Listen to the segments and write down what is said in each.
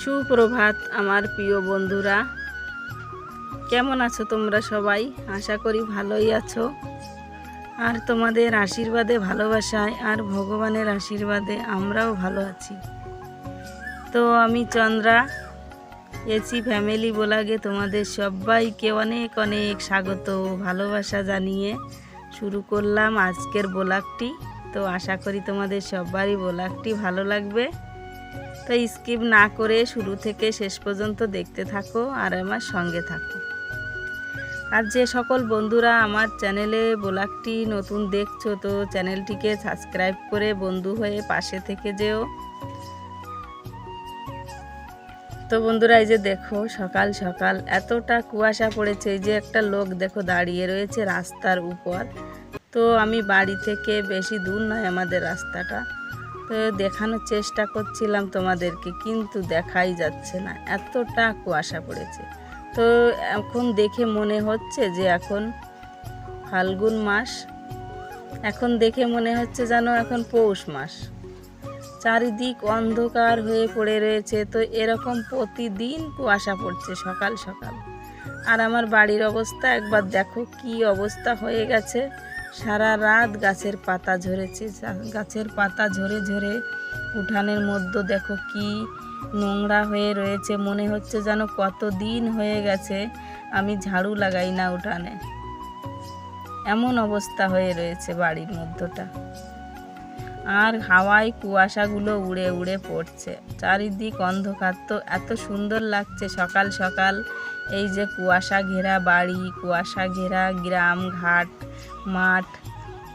সুপ্রভাত আমার প্রিয় বন্ধুরা। কেমন আছো তোমরা সবাই? আশা করি ভালোই আছো। আর তোমাদের আশীর্বাদে, ভালোবাসায় আর ভগবানের আশীর্বাদে আমরাও ভালো আছি। তো আমি চন্দ্রা এসি ফ্যামিলি বলাগে তোমাদের সবাইকে অনেক অনেক স্বাগত ভালোবাসা জানিয়ে শুরু করলাম আজকের ব্লগটি। তো আশা করি তোমাদের সবারই ব্লগটি ভালো লাগবে। তো স্কিপ না করে শুরু থেকে শেষ পর্যন্ত দেখতে থাকো আর আমার সঙ্গে থাকো। আর যে সকল বন্ধুরা আমার চ্যানেলে ব্লগটি নতুন দেখছ, তো চ্যানেলটিকে সাবস্ক্রাইব করে বন্ধু হয়ে পাশে থেকে যেও। তো বন্ধুরা, এই যে দেখো, সকাল সকাল এতটা কুয়াশা পড়েছে, এই যে একটা লোক দেখো দাঁড়িয়ে রয়েছে রাস্তার উপর। তো আমি বাড়ি থেকে বেশি দূর নয় আমাদের রাস্তাটা। তো দেখানোর চেষ্টা করছিলাম তোমাদেরকে, কিন্তু দেখাই যাচ্ছে না। এতটা কুয়াশা পড়েছে। তো এখন দেখে মনে হচ্ছে যে এখন ফাল্গুন মাস। এখন দেখে মনে হচ্ছে যেন এখন পৌষ মাস। চারিদিক অন্ধকার হয়ে পড়ে রয়েছে, তো এরকম প্রতিদিন কুয়াশা পড়ছে সকাল সকাল। আর আমার বাড়ির অবস্থা, একবার দেখো কি অবস্থা হয়ে গেছে। সারা রাত গাছের পাতা ঝরেছে গাছের পাতা ঝরে ঝরে উঠানের মধ্যে দেখো কি নোংরা হয়ে রয়েছে, মনে হচ্ছে যেন কত দিন হয়ে গেছে আমি ঝাড়ু লাগাই না উঠানে। এমন অবস্থা হয়ে রয়েছে বাড়ির মধ্যটা। আর হাওয়ায় কুয়াশাগুলো উড়ে উড়ে পড়ছে। চারিদিক অন্ধকার তো এত সুন্দর লাগছে সকাল সকাল। এই যে কুয়াশা ঘেরা বাড়ি, কুয়াশা ঘেরা গ্রাম, ঘাট, মাঠ,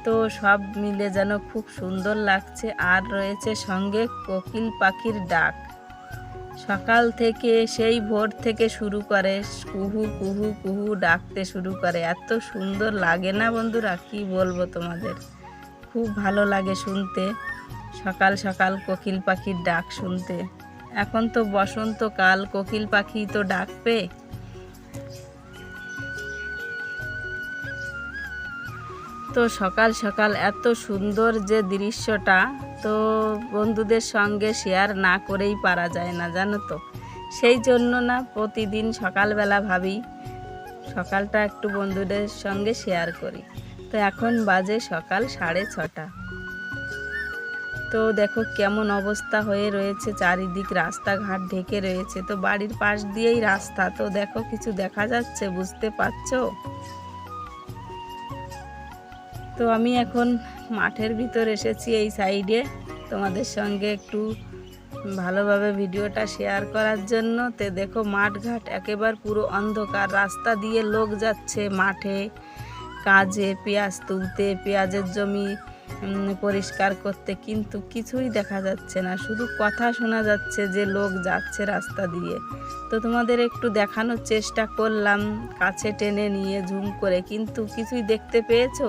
তো সব মিলে যেন খুব সুন্দর লাগছে। আর রয়েছে সঙ্গে কোকিল পাখির ডাক। সকাল থেকে সেই ভোর থেকে শুরু করে, কুহু কুহু কুহু ডাকতে শুরু করে। এত সুন্দর লাগে না বন্ধুরা, কি বলব তোমাদের? খুব ভালো লাগে শুনতে। সকাল সকাল কোকিল পাখির ডাক শুনতে। এখন তো বসন্তকাল কোকিল পাখি তো ডাক ডাকবে। তো সকাল সকাল এত সুন্দর যে দৃশ্যটা তো বন্ধুদের সঙ্গে শেয়ার না করেই পারা যায় না, জানো তো? সেই জন্য না প্রতিদিন সকালবেলা ভাবি, সকালটা একটু বন্ধুদের সঙ্গে শেয়ার করি। তো এখন বাজে সকাল সাড়ে ছটা। তো দেখো কেমন অবস্থা হয়ে রয়েছে, চারিদিক রাস্তাঘাট ঢেকে রয়েছে, তো বাড়ির পাশ দিয়েই রাস্তা। তো দেখো কিছু দেখা যাচ্ছে, বুঝতে পারছ? তো আমি এখন মাঠের ভিতর এসেছি এই সাইডে তোমাদের সঙ্গে একটু ভালোভাবে ভিডিওটা শেয়ার করার জন্য। তে দেখো মাঠঘাট একেবারে পুরো অন্ধকার, রাস্তা দিয়ে লোক যাচ্ছে মাঠে। কাজে, পেঁয়াজ তুলতে, পেঁয়াজের জমি পরিষ্কার করতে কিন্তু কিছুই দেখা যাচ্ছে না। শুধু কথা শোনা যাচ্ছে যে লোক যাচ্ছে রাস্তা দিয়ে। তো তোমাদের একটু দেখানোর চেষ্টা করলাম, কাছে টেনে নিয়ে ঝুম করে। কিন্তু কিছুই দেখতে পেয়েছ?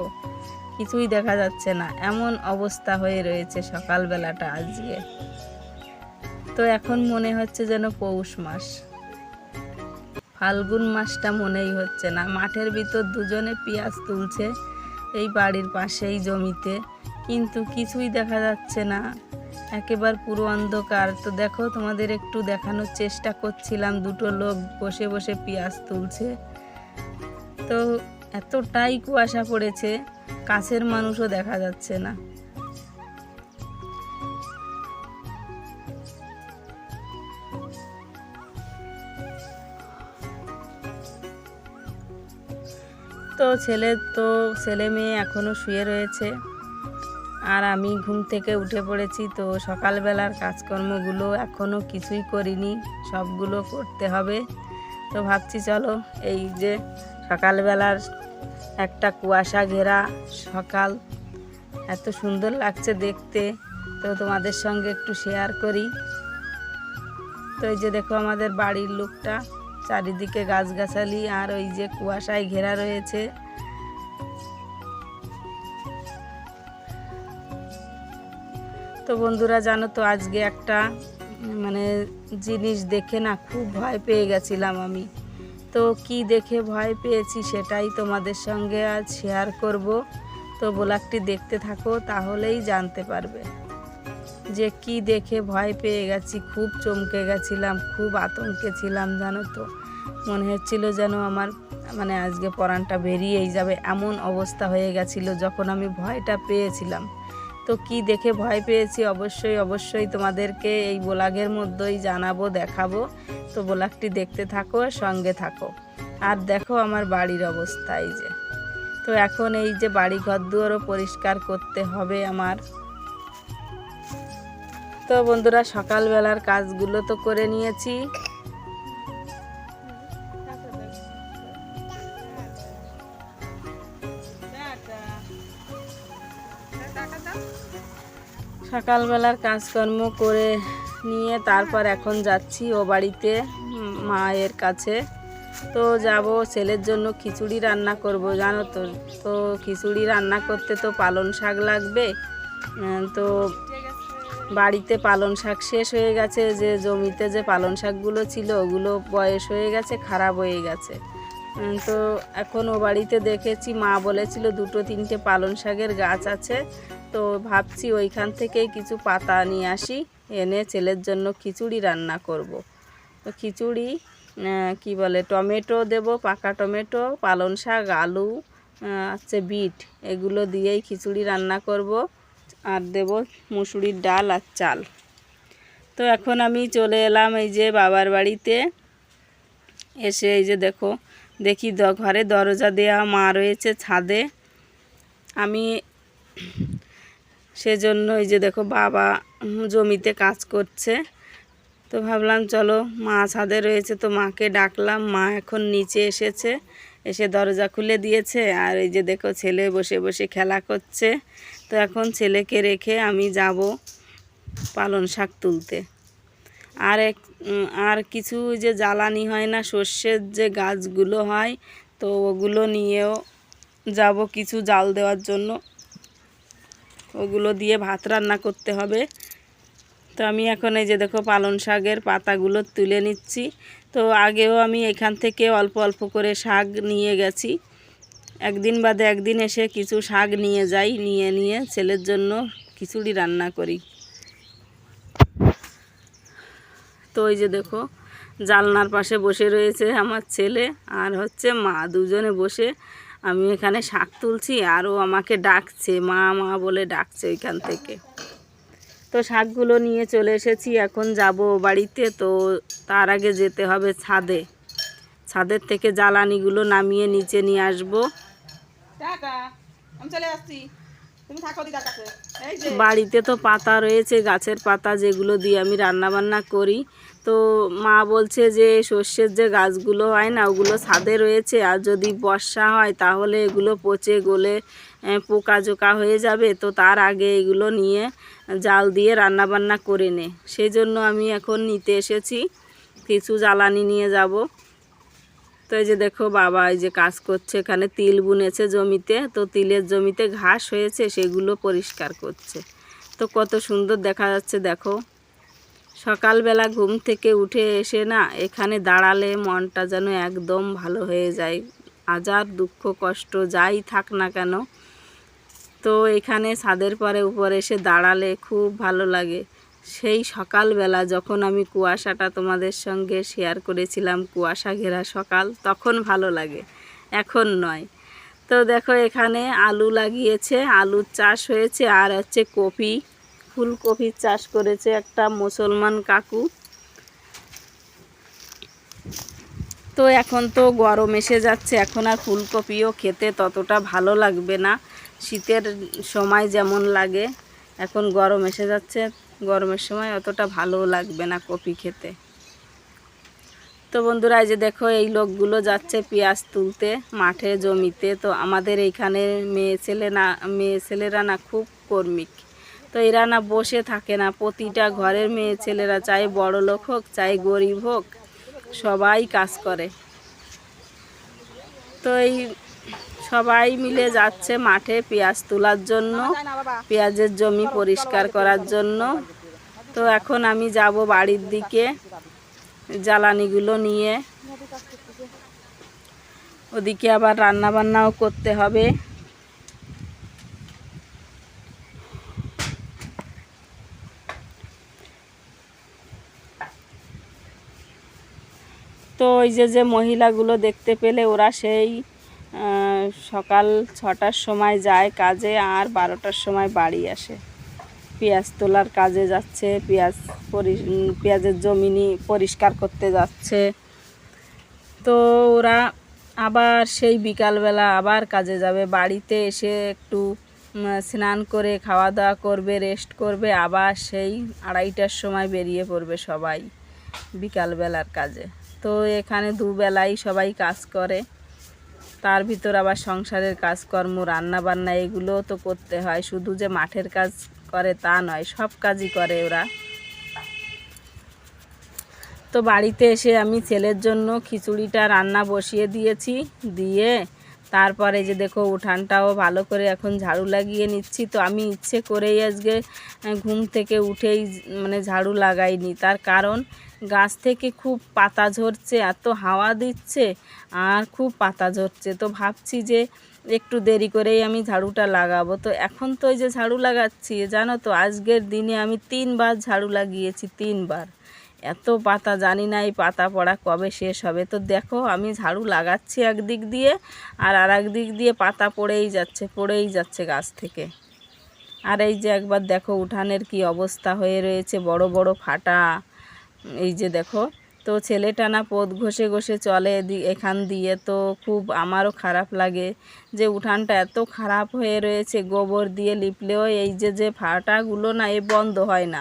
কিছুই দেখা যাচ্ছে না। এমন অবস্থা হয়ে রয়েছে সকালবেলাটা আজকে। তো এখন মনে হচ্ছে যেন পৌষ মাস। ফাল্গুন মাসটা মনেই হচ্ছে না। মাঠের ভিতর দুজনে পেঁয়াজ তুলছে এই বাড়ির পাশেই জমিতে। কিন্তু কিছুই দেখা যাচ্ছে না। একেবারে পুরো অন্ধকার। তো দেখো, তোমাদের একটু দেখানোর চেষ্টা করছিলাম। দুটো লোক বসে বসে পেঁয়াজ তুলছে। তো এতটাই কুয়াশা পড়েছে, কাছের মানুষও দেখা যাচ্ছে না। ছেলে তো ছেলে মেয়ে এখনও শুয়ে রয়েছে। আর আমি ঘুম থেকে উঠে পড়েছি তো সকালবেলার কাজকর্মগুলো এখনও কিছুই করিনি, সবগুলো করতে হবে। তো ভাবছি চলো এই যে সকালবেলার একটা কুয়াশা ঘেরা সকাল, এত সুন্দর লাগছে দেখতে। তো তোমাদের সঙ্গে একটু শেয়ার করি। তো এই যে দেখো আমাদের বাড়ির লোকটা। চারিদিকে গাছগাছালি আর ওই যে কুয়াশায় ঘেরা রয়েছে। তো বন্ধুরা, জানো তো, আজকে একটা মানে জিনিস দেখে না খুব ভয় পেয়ে গেছিলাম আমি। তো কি দেখে ভয় পেয়েছি সেটাই তোমাদের সঙ্গে আজ শেয়ার করব। তো ব্লগটি দেখতে থাকো, তাহলেই জানতে পারবে। যে কি দেখে ভয় পেয়ে গেছি, খুব চমকে গেছিলাম, খুব আতঙ্কে ছিলাম, জানো তো। মনে হচ্ছিল যেন আমার মানে আজকে পরানটা বেরিয়েই যাবে, এমন অবস্থা হয়ে গেছিল যখন আমি ভয়টা পেয়েছিলাম। তো কি দেখে ভয় পেয়েছি? অবশ্যই অবশ্যই তোমাদেরকে এই বোলাগের মধ্যেই জানাব, দেখাবো। তো বোলাগটি দেখতে থাকো সঙ্গে থাকো। আর দেখো আমার বাড়ির অবস্থা এই যে। তো এখন এই যে বাড়ি ঘর দুয়ারও পরিষ্কার করতে হবে আমার। তো বন্ধুরা, সকালবেলার কাজগুলো তো করে নিয়েছি। সকালবেলার কাজকর্ম করে নিয়ে তারপর এখন যাচ্ছি ও বাড়িতে মায়ের কাছে। তো যাব ছেলের জন্য খিচুড়ি রান্না করব, জানো তো। তো খিচুড়ি রান্না করতে তো পালং শাক লাগবে। তো বাড়িতে পালং শাক শেষ হয়ে গেছে, যে জমিতে যে পালং শাকগুলো ছিল ওগুলো বয়স হয়ে গেছে, খারাপ হয়ে গেছে। তো এখন ও বাড়িতে দেখেছি, মা বলেছিল দুটো তিনটে পালং শাকের গাছ আছে। তো ভাবছি ওইখান থেকেই কিছু পাতা নিয়ে আসি, এনে ছেলের জন্য খিচুড়ি রান্না করব। তো খিচুড়ি কি বলে, টমেটো দেব, পাকা টমেটো পালং শাক, আলু আছে বিট, এগুলো দিয়েই খিচুড়ি রান্না করব। আর দেব মুসুরির ডাল আর চাল। তো এখন আমি চলে এলাম এই যে বাবার বাড়িতে। এসে এই যে দেখো, দেখি ঘরে দরজা দেওয়া মা রয়েছে ছাদে। আমি সেজন্য এই যে দেখো বাবা জমিতে কাজ করছে। তো ভাবলাম চলো মা ছাদে রয়েছে তো মাকে ডাকলাম। মা এখন নিচে এসেছে, এসে দরজা খুলে দিয়েছে। আর এই যে দেখো ছেলে বসে বসে খেলা করছে। তো এখন ছেলেকে রেখে আমি যাব পালন শাক তুলতে। আর এক আর কিছু যে জ্বালানি হয় না, সর্ষের যে গাছগুলো হয়, তো ওগুলো নিয়েও যাব কিছু জাল দেওয়ার জন্য। ওগুলো দিয়ে ভাত রান্না করতে হবে। তো আমি এখন এই যে দেখো পালং শাকের পাতাগুলো তুলে নিচ্ছি। তো আগেও আমি এখান থেকে অল্প অল্প করে শাক নিয়ে গেছি। একদিন বাদে একদিন এসে কিছু শাক নিয়ে যাই, নিয়ে নিয়ে ছেলের জন্য খিচুড়ি রান্না করি। তো ওই যে দেখো, জালনার পাশে বসে রয়েছে আমার ছেলে আর হচ্ছে মা, দুজনে বসে আমি এখানে শাক তুলছি আর ও আমাকে ডাকছে, মা মা বলে ডাকছে ওইখান থেকে। তো শাকগুলো নিয়ে চলে এসেছি, এখন যাব বাড়িতে। তো তার আগে যেতে হবে ছাদে। ছাদের থেকে জ্বালানিগুলো নামিয়ে নিচে নিয়ে আসব। বাড়িতে তো পাতা রয়েছে, গাছের পাতা যেগুলো দিয়ে আমি রান্না বান্না করি। তো মা বলছে যে, সর্ষের যে গাছগুলো হয় না, ওগুলো ছাদে রয়েছে। আর যদি বর্ষা হয়, তাহলে এগুলো পচে গলে পোকা জোকা হয়ে যাবে। তো তার আগে এগুলো নিয়ে জাল দিয়ে রান্না বান্না করে নে। সেই জন্য আমি এখন নিতে এসেছি। কিছু জ্বালানি নিয়ে যাব। তো এই যে দেখো বাবা এই যে কাজ করছে, এখানে তিল বুনেছে জমিতে, তো তিলের জমিতে ঘাস হয়েছে, সেগুলো পরিষ্কার করছে। তো কত সুন্দর দেখা যাচ্ছে, দেখো। সকালবেলা ঘুম থেকে উঠে এসে না, এখানে দাঁড়ালে মনটা যেন একদম ভালো হয়ে যায়। আজার দুঃখ, কষ্ট, যাই থাক না কেন। তো এখানে ছাদের পরে উপরে এসে দাঁড়ালে খুব ভালো লাগে। সেই সকালবেলা যখন আমি কুয়াশাটা তোমাদের সঙ্গে শেয়ার করেছিলাম, কুয়াশা ঘেরা সকাল, তখন ভালো লাগে, এখন নয়। তো দেখো এখানে আলু লাগিয়েছে, আলুর চাষ হয়েছে, আর হচ্ছে কপি ফুলকপির চাষ করেছে একটা মুসলমান কাকু। তো এখন তো গরম এসে যাচ্ছে, এখন আর ফুলকপিও খেতে ততটা ভালো লাগবে না। শীতের সময় যেমন লাগে, এখন গরম এসে যাচ্ছে। গরমের সময় অতটা ভালো লাগবে না কপি খেতে। তো বন্ধুরা যে দেখো, এই লোকগুলো যাচ্ছে পেঁয়াজ তুলতে মাঠে, জমিতে। তো আমাদের এইখানে মেয়ে ছেলে না, মেয়ে ছেলেরা না খুব কর্মিক। তো এরা না বসে থাকে না। প্রতিটা ঘরের মেয়ে ছেলেরা চাই বড় লোক হোক, চাই গরিব হোক, সবাই কাজ করে। তো এই সবাই মিলে যাচ্ছে মাঠে পেঁয়াজ তোলার জন্য, পেঁয়াজের জমি পরিষ্কার করার জন্য। তো এখন আমি যাব বাড়ির দিকে জ্বালানিগুলো নিয়ে। ওদিকে আবার রান্না বান্নাও করতে হবে। তো ওই যে যে মহিলাগুলো দেখতে পেলে ওরা সেই সকাল ছটার সময় যায় কাজে আর বারোটার সময় বাড়ি আসে। পেঁয়াজ তোলার কাজে যাচ্ছে, পেঁয়াজ পরি পেঁয়াজের জমিনি পরিষ্কার করতে যাচ্ছে। তো ওরা আবার সেই বিকালবেলা আবার কাজে যাবে। বাড়িতে এসে একটু স্নান করে খাওয়া দাওয়া করবে, রেস্ট করবে, আবার সেই আড়াইটার সময় বেরিয়ে পড়বে সবাই বিকালবেলার কাজে। তো এখানে দুবেলাই সবাই কাজ করে। তার ভিতর আবার সংসারের কাজকর্ম রান্না বান্না এগুলোও তো করতে হয়। শুধু যে মাঠের কাজ করে তা নয়, সব কাজই করে ওরা। তো বাড়িতে এসে আমি ছেলের জন্য খিচুড়িটা, রান্না বসিয়ে দিয়েছি। দিয়ে তারপরে যে দেখো, উঠানটাও ভালো করে এখন ঝাড়ু লাগিয়ে নিচ্ছি। তো আমি ইচ্ছে করেই আজকে ঘুম থেকে উঠেই মানে ঝাড়ু লাগাইনি। তার কারণ, গাছ থেকে খুব পাতা ঝরছে, এত হাওয়া দিচ্ছে। আর খুব পাতা ঝরছে। তো ভাবছি যে একটু দেরি করেই আমি ঝাড়ুটা লাগাবো। তো এখন তো ওই যে ঝাড়ু লাগাচ্ছি, জানো তো, আজকের দিনে আমি তিনবার ঝাড়ু লাগিয়েছি, তিনবার। এত পাতা, জানি না এই পাতা পড়া কবে শেষ হবে। তো দেখো, আমি ঝাড়ু লাগাচ্ছি একদিক দিয়ে আর আর দিক দিয়ে পাতা পড়েই যাচ্ছে পড়েই যাচ্ছে গাছ থেকে। আর এই যে একবার দেখো, উঠানের কি অবস্থা হয়ে রয়েছে, বড় বড় ফাটা। এই যে দেখো তো ছেলেটা না পথ ঘষে ঘষে চলে এখান দিয়ে। তো খুব আমারও খারাপ লাগে যে উঠানটা এত খারাপ হয়ে রয়েছে, গোবর দিয়ে লিপলেও এই যে যে ফাটাগুলো না এ বন্ধ হয় না।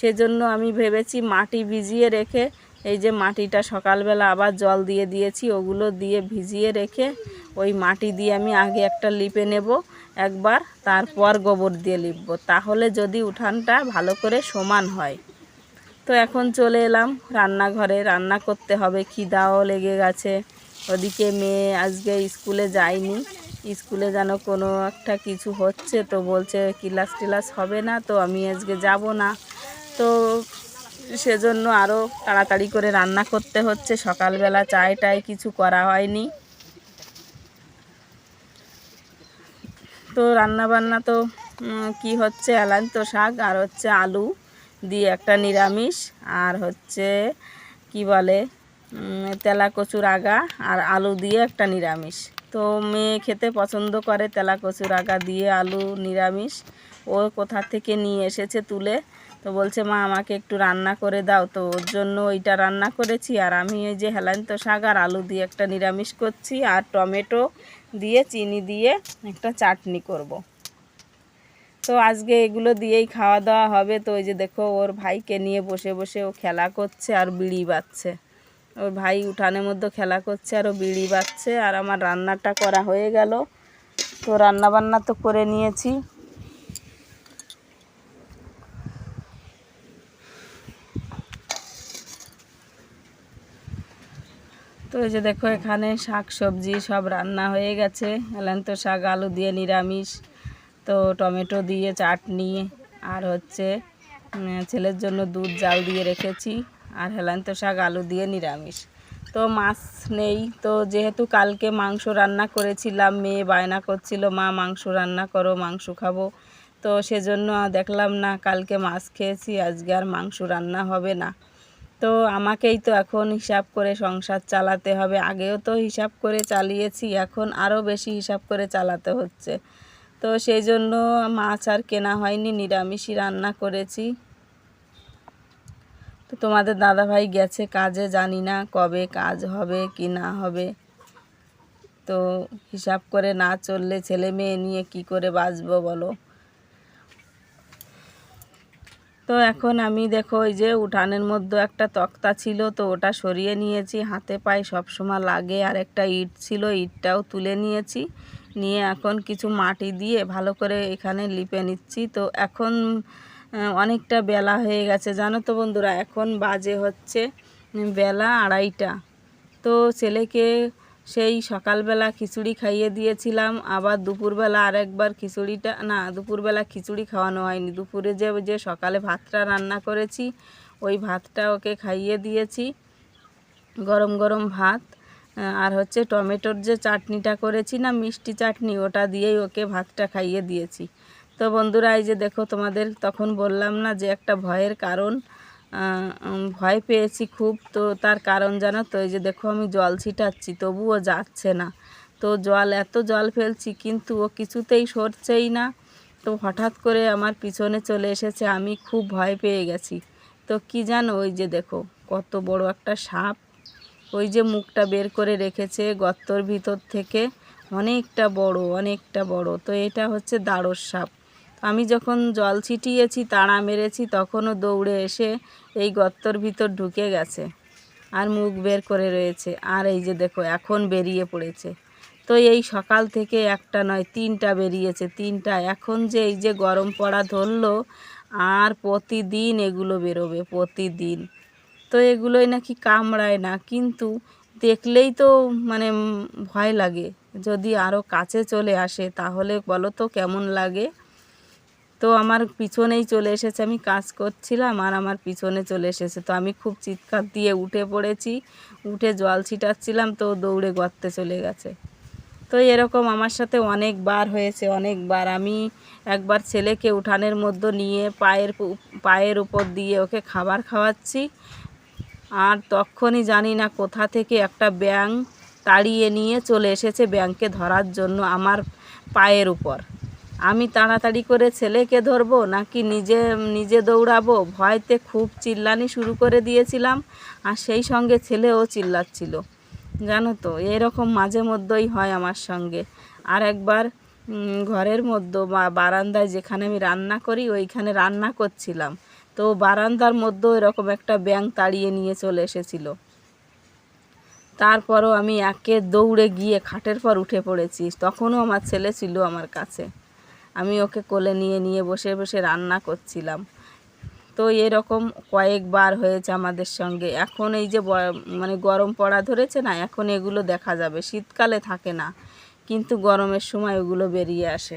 সেজন্য আমি ভেবেছি মাটি ভিজিয়ে রেখে, এই যে মাটিটা সকালবেলা আবার জল দিয়ে দিয়েছি, ওগুলো দিয়ে ভিজিয়ে রেখে ওই মাটি দিয়ে আমি আগে একটা লিপে নেব, একবার তারপর গোবর দিয়ে লিপবো। তাহলে যদি উঠানটা ভালো করে সমান হয়। তো এখন চলে এলাম রান্নাঘরে। রান্না করতে হবে, খিদাও লেগে গেছে। ওদিকে মেয়ে আজকে স্কুলে যায়নি। স্কুলে যেন কোনো একটা কিছু হচ্ছে তো বলছে, ক্লাস টিলাস হবে না তো আমি আজকে যাব না। তো সেজন্য আরও তাড়াতাড়ি করে রান্না করতে হচ্ছে। সকালবেলা চায় টায় কিছু করা হয়নি। তো রান্না বান্না তো কি হচ্ছে? এলান্ত শাক আর হচ্ছে আলু। দিয়ে একটা নিরামিষ, আর হচ্ছে কি বলে তেলা কচুর আগা আর আলু দিয়ে একটা নিরামিষ। তো মেয়ে খেতে পছন্দ করে তেলা কচুর আগা দিয়ে আলু নিরামিষ। ও কোথা থেকে নিয়ে এসেছে তুলে? তো বলছে, মা, আমাকে একটু রান্না করে দাও। তো ওর জন্য ওইটা রান্না করেছি, আর আমি ওই যে হেলান্ত শাক আর আলু দিয়ে একটা নিরামিষ করছি, আর টমেটো দিয়ে, চিনি দিয়ে একটা চাটনি করব। তো আজকে এগুলো দিয়েই খাওয়া দাওয়া হবে। তো ওই যে দেখো, ওর ভাইকে নিয়ে বসে বসে ও খেলা করছে আর বিড়ি বাচ্ছে। ওর ভাই উঠানের মধ্যে খেলা করছে আর ও বিড়ি বাচ্ছে আর আমার রান্নাটা করা হয়ে গেল। তো রান্না বান্না তো করে নিয়েছি। তো এই যে দেখো, এখানে শাক সবজি সব রান্না হয়ে গেছে। এলান্ত শাক, আলু দিয়ে নিরামিষ। তো টমেটো দিয়ে, চাটনি আর হচ্ছে ছেলের জন্য দুধ, জাল দিয়ে রেখেছি আর হেলান্ত শাক, আলু দিয়ে নিরামিষ। তো মাছ নেই। তো যেহেতু কালকে মাংস রান্না করেছিলাম, মেয়ে বায়না করছিল, মা, মাংস রান্না করো, মাংস খাব। তো সেজন্য দেখলাম না, কালকে মাছ খেয়েছি, আজকে আর মাংস রান্না হবে না। তো আমাকেই তো এখন হিসাব করে সংসার চালাতে হবে। আগেও তো হিসাব করে চালিয়েছি, এখন আরও বেশি হিসাব করে চালাতে হচ্ছে। তো সেই জন্য মাছ আর কেনা হয়নি, নিরামিষই রান্না করেছি। তো তোমাদের দাদাভাই গেছে কাজে, জানি না কবে কাজ হবে কি না হবে। তো হিসাব করে না চললে ছেলে মেয়ে নিয়ে কি করে বাঁচবো বলো? তো এখন আমি দেখো ওই যে উঠানের মধ্যে একটা তক্তা ছিল, তো ওটা সরিয়ে নিয়েছি। হাতে পায়ে সবসময় লাগে, আর একটা ইট ছিল, ইটটাও তুলে নিয়েছি। নিয়ে এখন কিছু মাটি দিয়ে ভালো করে এখানে লিপে নিচ্ছি। তো এখন অনেকটা বেলা হয়ে গেছে। জানো তো বন্ধুরা, এখন বাজে হচ্ছে বেলা আড়াইটা। তো ছেলেকে সেই সকালবেলা খিচুড়ি খাইয়ে দিয়েছিলাম। আবার দুপুরবেলা আরেকবার খিচুড়িটা, না, দুপুরবেলা খিচুড়ি খাওয়ানো হয়নি। দুপুরে যে যে সকালে ভাতটা রান্না করেছি, ওই ভাতটা ওকে খাইয়ে দিয়েছি। গরম গরম ভাত। আর হচ্ছে টমেটোর যে চাটনিটা করেছি না, মিষ্টি চাটনি, ওটা দিয়েই ওকে ভাতটা খাইয়ে দিয়েছি। তো বন্ধুরা, এই যে দেখো তোমাদের, তখন বললাম না যে একটা ভয়ের কারণ ভয় পেয়েছি খুব। তো তার কারণ জানো তো, এই যে দেখো আমি জল ছিটাচ্ছি, তবুও যাচ্ছে না। তো জল, এত জল ফেলছি, কিন্তু ও কিছুতেই সরছেই না। তো হঠাৎ করে আমার পিছনে চলে এসেছে, আমি খুব ভয় পেয়ে গেছি। তো কি জানো, ওই যে দেখো, কত বড় একটা সাপ। ওই যে মুখটা বের করে রেখেছে গর্তর ভিতর থেকে, অনেকটা বড় অনেকটা বড়। তো এটা হচ্ছে দাঁড়র সাপ। আমি যখন জল ছিটিয়েছি, তাড়া মেরেছি, তখনও দৌড়ে এসে এই গর্তর ভিতর ঢুকে গেছে আর মুখ বের করে রয়েছে। আর এই যে দেখো, এখন বেরিয়ে পড়েছে। তো এই সকাল থেকে একটা নয়, তিনটা বেরিয়েছে, তিনটা। এখন যে এই যে গরম পড়া ধরলো, আর প্রতিদিন এগুলো বেরোবে, প্রতিদিন। তো এগুলোই নাকি কামড়ায় না, কিন্তু দেখলেই তো মানে ভয় লাগে। যদি আরও কাছে চলে আসে, তাহলে বলো তো কেমন লাগে? তো আমার পিছনেই চলে এসেছে, আমি কাজ করছিলাম আর আমার পিছনে চলে এসেছে। তো আমি খুব চিৎকার দিয়ে উঠে পড়েছি, উঠে জল ছিটাচ্ছিলাম, তো দৌড়ে গর্তে চলে গেছে। তো এরকম আমার সাথে অনেকবার হয়েছে, অনেকবার। আমি একবার ছেলেকে উঠানের মধ্যে নিয়ে পায়ের পায়ের উপর দিয়ে ওকে খাবার খাওয়াচ্ছি আর তখনই জানি না কোথা থেকে একটা ব্যাং তাড়িয়ে নিয়ে চলে এসেছে ব্যাংকে ধরার জন্য আমার পায়ের উপর। আমি তাড়াতাড়ি করে ছেলেকে ধরবো নাকি নিজে নিজে দৌড়াবো? ভয়তে খুব চিল্লানি শুরু করে দিয়েছিলাম আর সেই সঙ্গে ছেলেও চিল্লাচ্ছিল। জানো তো, এরকম মাঝে মধ্যেই হয় আমার সঙ্গে। আর একবার ঘরের মধ্যে বা বারান্দায় যেখানে আমি রান্না করি, ওইখানে রান্না করছিলাম। তো বারান্দার মধ্যেও এরকম একটা ব্যাং তাড়িয়ে নিয়ে চলে এসেছিল। তারপরও আমি একে দৌড়ে গিয়ে খাটের পর উঠে পড়েছি। তখনও আমার ছেলে ছিল আমার কাছে। আমি ওকে কোলে নিয়ে নিয়ে বসে বসে রান্না করছিলাম। তো এরকম কয়েকবার হয়েছে আমাদের সঙ্গে। এখন এই যে মানে গরম পড়া ধরেছে না, এখন এগুলো দেখা যাবে। শীতকালে থাকে না, কিন্তু গরমের সময় ওগুলো বেরিয়ে আসে।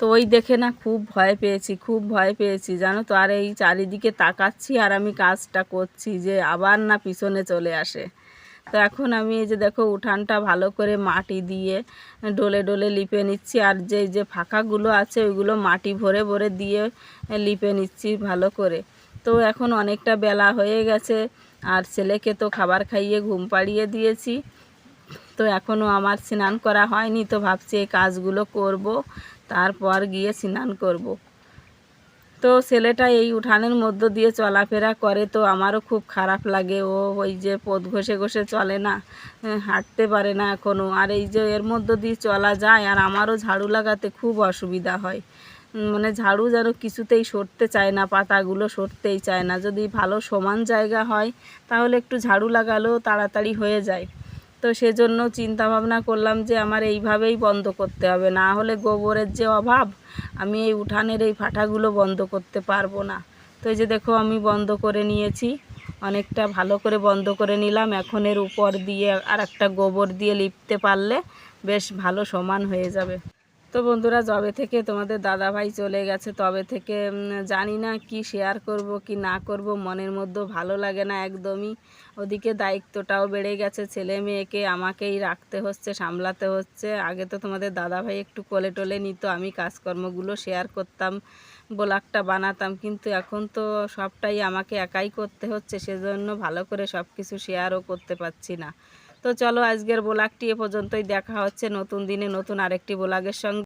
তো ওই দেখে না খুব ভয় পেয়েছি, খুব ভয় পেয়েছি। জানো তো, আর এই চারিদিকে তাকাচ্ছি আর আমি কাজটা করছি যে আবার না পিছনে চলে আসে। তো এখন আমি এই যে দেখো উঠানটা ভালো করে মাটি দিয়ে ডলে ডলে লিপে নিচ্ছি আর যে যে ফাঁকাগুলো আছে ওইগুলো মাটি ভরে ভরে দিয়ে লিপে নিচ্ছি ভালো করে। তো এখন অনেকটা বেলা হয়ে গেছে আর ছেলেকে তো খাবার খাইয়ে ঘুম পাড়িয়ে দিয়েছি। তো এখনও আমার স্নান করা হয়নি, তো ভাবছি এই কাজগুলো করব। তারপর গিয়ে স্নান করব। তো ছেলেটা এই উঠানের মধ্য দিয়ে চলাফেরা করে তো আমারও খুব খারাপ লাগে। ও ওই যে পথ ঘষে ঘষে চলে না হাঁটতে পারে না এখনও আর এই যে এর মধ্য দিয়ে চলা যায় আর আমারও ঝাড়ু লাগাতে খুব অসুবিধা হয়। মানে ঝাড়ু যেন কিছুতেই সরতে চায় না, পাতাগুলো সরতেই চায় না। যদি ভালো সমান জায়গা হয়, তাহলে একটু ঝাড়ু লাগালেও তাড়াতাড়ি হয়ে যায়। তো সেজন্য চিন্তা ভাবনা করলাম যে আমার এইভাবেই বন্ধ করতে হবে। না হলে গোবরের যে অভাব, আমি এই উঠানের এই ফাটাগুলো বন্ধ করতে পারব না। তো এই যে দেখো, আমি বন্ধ করে নিয়েছি। অনেকটা ভালো করে বন্ধ করে নিলাম। এখন এর উপর দিয়ে আর একটা গোবর দিয়ে লিপতে পারলে বেশ ভালো সমান হয়ে যাবে। তো বন্ধুরা, যবে থেকে তোমাদের দাদা ভাই চলে গেছে, তবে থেকে জানি না কি শেয়ার করব, কি না করব, মনের মধ্যে ভালো লাগে না একদমই। ওদিকে দায়িত্বটাও বেড়ে গেছে, ছেলে মেয়েকে আমাকেই রাখতে হচ্ছে, সামলাতে হচ্ছে। আগে তো তোমাদের দাদা ভাই একটু কোলে টোলে নিত, আমি কাজকর্মগুলো শেয়ার করতাম, ব্লগটা বানাতাম, কিন্তু এখন তো সবটাই আমাকে একাই করতে হচ্ছে, সেজন্য ভালো করে সব কিছু শেয়ারও করতে পারছি না। তো চলো, আজকের ব্লগটি এ পর্যন্তই, দেখা হচ্ছে নতুন দিনে নতুন আরেকটি ব্লগের সঙ্গে।